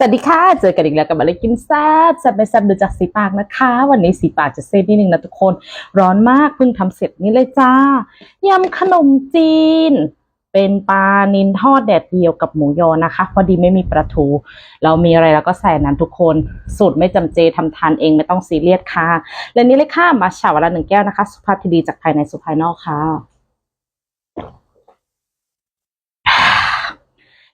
สวัสดีค่ะ เจอกันอีกแล้วกับอะไรกินแซ่บแซ่บไม่แซ่บดูจากสีปากนะคะ วันนี้สีปากจะเซตนิดนึงนะทุกคน ร้อนมากเพิ่งทำเสร็จนี่เลยจ้ายำขนมจีน เป็นปลานินทอดแดดเดียวกับหมูยอนะคะ พอดีไม่มีปลาทู เรามีอะไรเราก็ใส่นั้นทุกคน สูตรไม่จำเจทำทานเองไม่ต้องซีเรียสค่ะ และนี่เลยค่ะมาชาวันละหนึ่งแก้วนะคะ สุภาพที่ดีจากภายในสู่ภายนอกค่ะ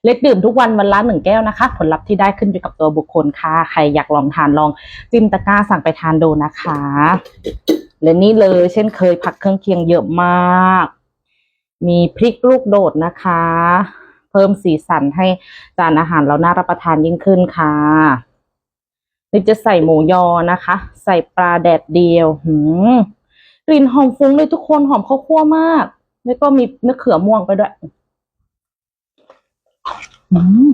เล็กดื่มทุกวันวันละหนึ่งแก้วนะคะ ผลลัพธ์ที่ได้ขึ้นอยู่กับตัวบุคคลค่ะ ใครอยากลองทานลองจิ้มตะกร้าสั่งไปทานดูนะคะ และนี่เลยเช่นเคยผักเครื่องเคียงเยอะมาก มีพริกลูกโดดนะคะ เพิ่มสีสันให้จานอาหารเราน่ารับประทานยิ่งขึ้นค่ะนี่จะใส่หมูยอนะคะ ใส่ปลาแดดเดียวหืมกลิ่นหอมฟุ้งเลยทุกคนหอมข้าวคั่วมาก แล้วก็มีมะเขือม่วงไปด้วย อืม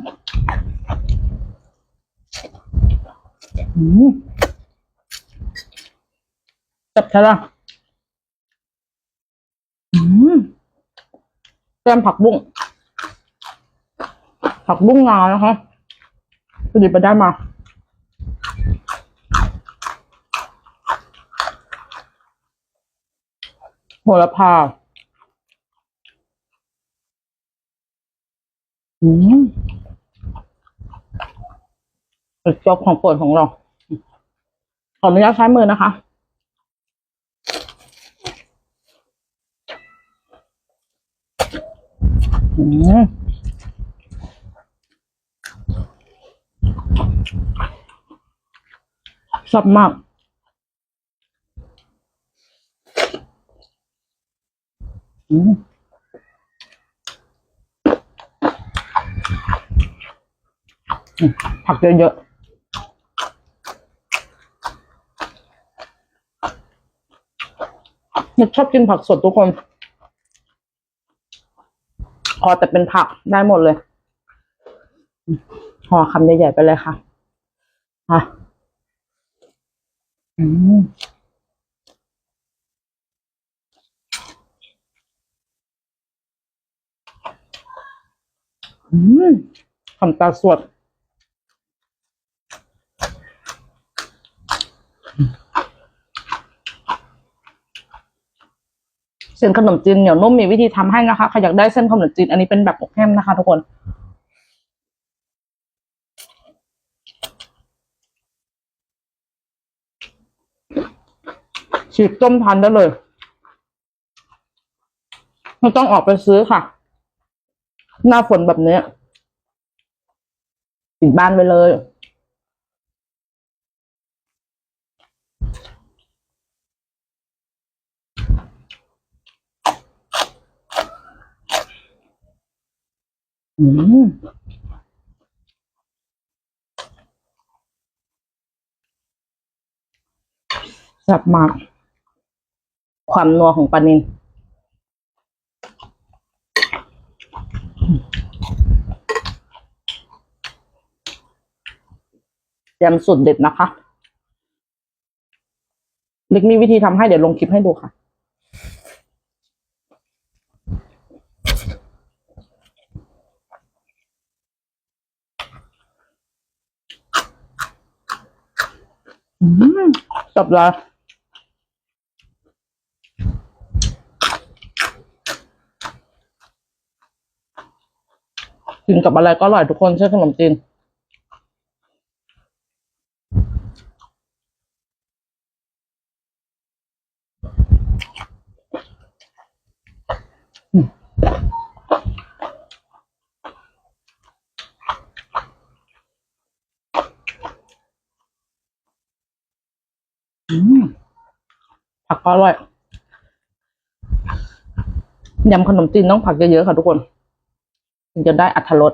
อืมจับใช่ละอืมแกมผักบุ้ง ผักบุ้งงานะคะไปหยิบไปได้มาโหระพา อืมเป็นจบของโปรดของเรา ขออนุญาตใช้มือนะคะ อืมชอบมากอืม ผักเยอะๆนึกชอบกินผักสดทุกคน พอแต่เป็นผักได้หมดเลยห่อคำใหญ่ๆไปเลยค่ะอะอืมอืมคำตาสวด เส้นขนมจีนเหนียวนุ่มมีวิธีทำให้นะคะใครอยากได้เส้นขนมจีนอันนี้เป็นแบบอบแห้งนะคะ ทุกคน ฉีกต้มทานได้เลยไม่ต้องออกไปซื้อค่ะ หน้าฝนแบบนี้ติดบ้านไปเลย อืมแซ่บมาก ความนัวของปลานินยำสุดเด็ดนะคะ เล็กมีวิธีทำให้เดี๋ยวลงคลิปให้ดูค่ะ อืมจับลยกินกับอะไรก็อร่อยทุกคนเชื่อขนมจีนอืม ผักก็อร่อยยำขนมจีนต้องผักเยอะๆค่ะทุกคน ถึงจะได้อัตรรส